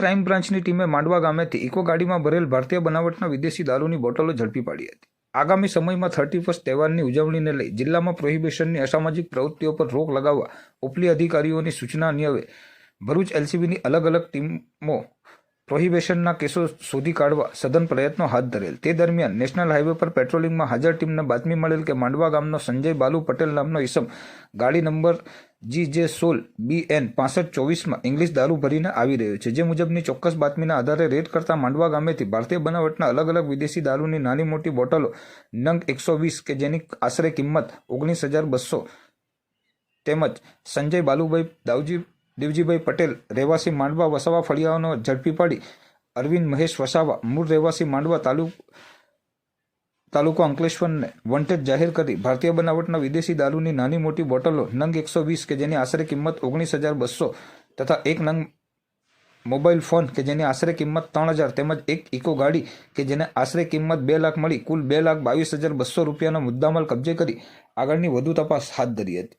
Crime બ્રાન્ચની ટીમે માંડવા ગામેથી eco ગાડીમાં ભરેલ ભારતીય બનાવટના વિદેશી દારૂની બોટલો ઝડપી પાડી હતી. આગામી સમયમાં થર્ટી ફર્સ્ટ તહેવારની ઉજવણીને લઈ જિલ્લામાં પ્રોહિબિશનની અસામાજિક પ્રવૃત્તિઓ પર રોક લગાવવા ઉપલી અધિકારીઓની સૂચના અન્વયે ભરૂચ એલસીબીની અલગ અલગ ટીમો પ્રોહિબેશનના કેસો શોધી કાઢવા સઘન પ્રયત્નો હાથ ધરેલ. તે દરમિયાન નેશનલ હાઈવે પર પેટ્રોલિંગમાં હાજર ટીમને બાતમી મળેલ કે માંડવા ગામનો સંજય બાલુ પટેલ નામનો ઈસમ ગાડી નંબર જી જે સોલ બી એન પાસઠ ચોવીસમાં ઇંગ્લિશ દારૂ ભરીને આવી રહ્યો છે. જે મુજબની ચોક્કસ બાતમીના આધારે રેડ કરતા માંડવા ગામેથી ભારતીય બનાવટના અલગ અલગ વિદેશી દારૂની નાની મોટી બોટલો નંગ એકસો વીસ કે જેની આશરે કિંમત ઓગણીસ હજાર બસો તેમજ સંજય બાલુભાઈ દાવજી દેવજીભાઈ પટેલ, રહેવાસી માંડવા વસાવા ફળિયાઓનો ઝડપી પાડી અરવિંદ મહેશ વસાવા, મૂળ રહેવાસી માંડવા તાલુક તાલુકો અંકલેશ્વરને વોન્ટેડ જાહેર કરી ભારતીય બનાવટના વિદેશી દારૂની નાની મોટી બોટલો નંગ એકસો વીસ કે જેની આશરે કિંમત ઓગણીસ હજાર બસો તથા એક નંગ મોબાઈલ ફોન કે જેની આશરે કિંમત ત્રણ હજાર તેમજ એક ઇકો ગાડી કે જેને આશરે કિંમત બે લાખ મળી, કુલ બે લાખ બાવીસ હજાર બસો રૂપિયાનો મુદ્દામાલ કબજે કરી આગળની વધુ તપાસ હાથ ધરી હતી.